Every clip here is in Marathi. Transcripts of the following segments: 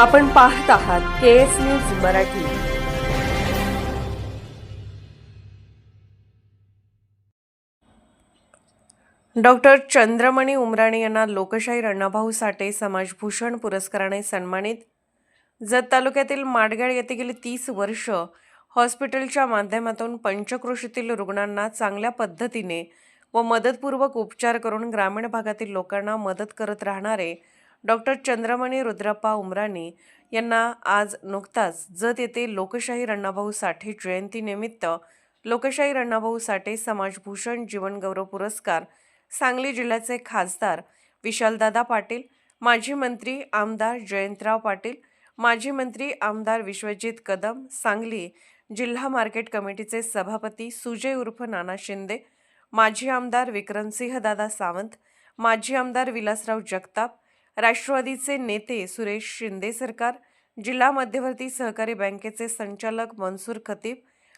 आपण पाहत आहात K S news Marathi. Doctor Chandramani Umrane यांना लोकशाहीर अण्णाभाऊ साठे समाजभूषण पुरस्काराने सन्मानित. जत तालुक्यातील माडगाळ येथे गेली तीस वर्ष हॉस्पिटलच्या माध्यमातून पंचक्रोशीतील रुग्णांना चांगल्या पद्धतीने व मदतपूर्वक उपचार करून ग्रामीण भागातील लोकांना मदत करत राहणारे डॉक्टर चंद्रमणी रुद्रप्पा उमराणी यांना आज नुकताच जत येथे लोकशाहीर अण्णाभाऊ साठे जयंतीनिमित्त लोकशाहीर अण्णाभाऊ साठे समाजभूषण जीवनगौरव पुरस्कार सांगली जिल्ह्याचे खासदार विशालदादा पाटील माजी मंत्री आमदार जयंतराव पाटील माजी मंत्री आमदार विश्वजित कदम सांगली जिल्हा मार्केट कमिटीचे सभापती सुजय उर्फ नाना शिंदे माजी आमदार विक्रमसिंह दादा सावंत माजी आमदार विलासराव जगताप राष्ट्रवादीचे नेते सुरेश शिंदे सरकार जिल्हा मध्यवर्ती सहकारी बँकेचे संचालक मनसूर खतीब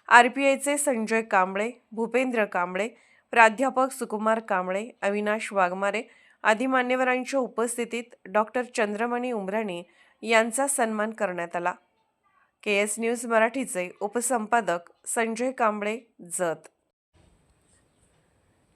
आर पी आयचे संजय कांबळे भूपेंद्र कांबळे प्राध्यापक सुकुमार कांबळे अविनाश वाघमारे आदी मान्यवरांच्या उपस्थितीत डॉक्टर चंद्रमणी उमराणी यांचा सन्मान करण्यात आला. के एस न्यूज मराठीचे उपसंपादक Sanjay Kamble Jat